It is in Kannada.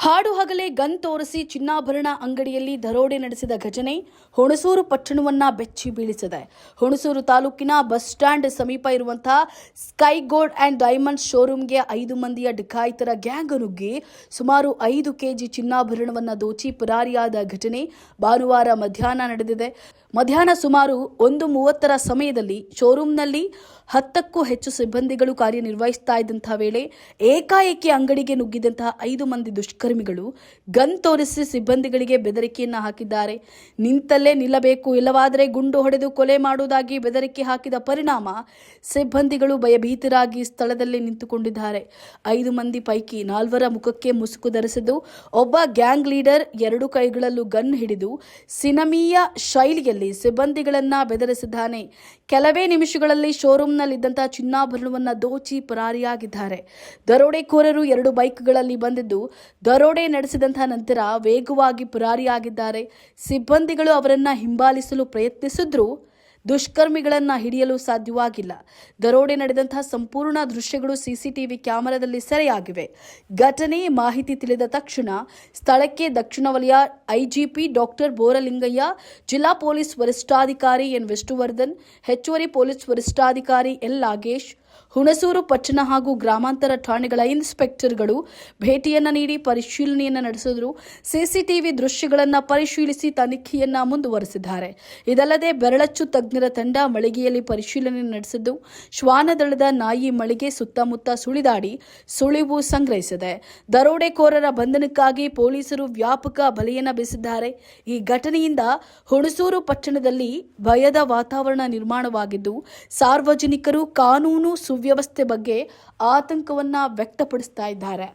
ಹಾಡು ಹಗಲೇ ಗನ್ ತೋರಿಸಿ ಚಿನ್ನಾಭರಣ ಅಂಗಡಿಯಲ್ಲಿ ದರೋಡೆ ನಡೆಸಿದ ಘಟನೆ ಹುಣಸೂರು ಪಟ್ಟಣವನ್ನ ಬೆಚ್ಚಿ ಬೀಳಿಸಿದೆ. ಹುಣಸೂರು ತಾಲೂಕಿನ ಬಸ್ ಸ್ಟ್ಯಾಂಡ್ ಸಮೀಪ ಇರುವಂತಹ ಸ್ಕೈ ಗೋಲ್ಡ್ ಅಂಡ್ ಡೈಮಂಡ್ ಶೋರೂಮ್ಗೆ ಐದು ಮಂದಿಯ ಡಿಕಾಯಿತರ ಗ್ಯಾಂಗ್ ನುಗ್ಗಿ ಸುಮಾರು ಐದು ಕೆಜಿ ಚಿನ್ನಾಭರಣವನ್ನ ದೋಚಿ ಪರಾರಿಯಾದ ಘಟನೆ ಭಾನುವಾರ ಮಧ್ಯಾಹ್ನ ನಡೆದಿದೆ. ಮಧ್ಯಾಹ್ನ ಸುಮಾರು ಒಂದು ಮೂವತ್ತರ ಸಮಯದಲ್ಲಿ ಶೋರೂಮ್ನಲ್ಲಿ ಹತ್ತಕ್ಕೂ ಹೆಚ್ಚು ಸಿಬ್ಬಂದಿಗಳು ಕಾರ್ಯನಿರ್ವಹಿಸ್ತಾ ಇದ್ದಂತಹ ವೇಳೆ ಏಕಾಏಕಿ ಅಂಗಡಿಗೆ ನುಗ್ಗಿದಂತಹ ಐದು ಮಂದಿ ದುಷ್ಕರ್ಮಿಗಳು ಗನ್ ತೋರಿಸಿ ಸಿಬ್ಬಂದಿಗಳಿಗೆ ಬೆದರಿಕೆಯನ್ನು ಹಾಕಿದ್ದಾರೆ. ನಿಂತಲ್ಲೇ ನಿಲ್ಲಬೇಕು, ಇಲ್ಲವಾದರೆ ಗುಂಡು ಹೊಡೆದು ಕೊಲೆ ಮಾಡುವುದಾಗಿ ಬೆದರಿಕೆ ಹಾಕಿದ ಪರಿಣಾಮ ಸಿಬ್ಬಂದಿಗಳು ಭಯಭೀತರಾಗಿ ಸ್ಥಳದಲ್ಲಿ ನಿಂತುಕೊಂಡಿದ್ದಾರೆ. ಐದು ಮಂದಿ ಪೈಕಿ ನಾಲ್ವರ ಮುಖಕ್ಕೆ ಮುಸುಕು ಧರಿಸಿದ್ದು, ಒಬ್ಬ ಗ್ಯಾಂಗ್ ಲೀಡರ್ ಎರಡು ಕೈಗಳಲ್ಲೂ ಗನ್ ಹಿಡಿದು ಸಿನಮೀಯ ಶೈಲಿಯಲ್ಲಿ ಸಿಬ್ಬಂದಿಗಳನ್ನ ಬೆದರಿಸಿದ್ದಾನೆ. ಕೆಲವೇ ನಿಮಿಷಗಳಲ್ಲಿ ಶೋರೂಮ್ನಲ್ಲಿದ್ದಂತಹ ಚಿನ್ನಾಭರಣವನ್ನ ದೋಚಿ ಪರಾರಿಯಾಗಿದ್ದಾರೆ. ದರೋಡೆಕೋರರು ಎರಡು ಬೈಕ್ಗಳಲ್ಲಿ ಬಂದಿದ್ದು, ದರೋಡೆ ನಡೆಸಿದಂತಹ ನಂತರ ವೇಗವಾಗಿ ಪರಾರಿಯಾಗಿದ್ದಾರೆ. ಸಿಬ್ಬಂದಿಗಳು ಅವರನ್ನ ಹಿಂಬಾಲಿಸಲು ಪ್ರಯತ್ನಿಸಿದ್ರು. ದುಷ್ಕರ್ಮಿಗಳನ್ನ ಹಿಡಿಯಲು ಸಾಧ್ಯವಾಗಿಲ್ಲ. ದರೋಡೆ ನಡೆದಂತಹ ಸಂಪೂರ್ಣ ದೃಶ್ಯಗಳು ಸಿಸಿಟಿವಿ ಕ್ಯಾಮೆರಾದಲ್ಲಿ ಸೆರೆಯಾಗಿವೆ. ಘಟನೆ ಮಾಹಿತಿ ತಿಳಿದ ತಕ್ಷಣ ಸ್ಥಳಕ್ಕೆ ದಕ್ಷಿಣ ವಲಯ ಐಜಿಪಿ ಡಾಕ್ಟರ್ ಬೋರಲಿಂಗಯ್ಯ, ಜಿಲ್ಲಾ ಪೊಲೀಸ್ ವರಿಷ್ಠಾಧಿಕಾರಿ ಎನ್. ವಿಷ್ಣುವರ್ಧನ್, ಹೆಚ್ಚುವರಿ ಪೊಲೀಸ್ ವರಿಷ್ಠಾಧಿಕಾರಿ ಎಲ್ ನಾಗೇಶ್ ಹುಣಸೂರು, ಪಟ್ಟಣ ಹಾಗೂ ಗ್ರಾಮಾಂತರ ಠಾಣೆಗಳ ಇನ್ಸ್ಪೆಕ್ಟರ್ಗಳು ಭೇಟಿಯನ್ನ ನೀಡಿ ಪರಿಶೀಲನೆಯನ್ನ ನಡೆಸಿದ್ರು. ಸಿಸಿಟಿವಿ ದೃಶ್ಯಗಳನ್ನ ಪರಿಶೀಲಿಸಿ ತನಿಖೆಯನ್ನ ಮುಂದುವರೆಸಿದ್ದಾರೆ. ಇದಲ್ಲದೆ ಬೆರಳಚ್ಚು ತಜ್ಞರ ತಂಡ ಮಳಿಗೆಯಲ್ಲಿ ಪರಿಶೀಲನೆ ನಡೆಸಿದ್ದು, ಶ್ವಾನದಳದ ನಾಯಿ ಮಳಿಗೆ ಸುತ್ತಮುತ್ತ ಸುಳಿದಾಡಿ ಸುಳಿವು ಸಂಗ್ರಹಿಸಿದೆ. ದರೋಡೆಕೋರರ ಬಂಧನಕ್ಕಾಗಿ ಪೊಲೀಸರು ವ್ಯಾಪಕ ಬಲೆಯನ್ನ ಬೀಸಿದ್ದಾರೆ. ಈ ಘಟನೆಯಿಂದ ಹುಣಸೂರು ಪಟ್ಟಣದಲ್ಲಿ ಭಯದ ವಾತಾವರಣ ನಿರ್ಮಾಣವಾಗಿದ್ದು, ಸಾರ್ವಜನಿಕರು ಕಾನೂನು ಸುವ್ಯವಸ್ಥೆ ಬಗ್ಗೆ ಆತಂಕವನ್ನು ವ್ಯಕ್ತಪಡಿಸ್ತಾ ಇದ್ದಾರೆ.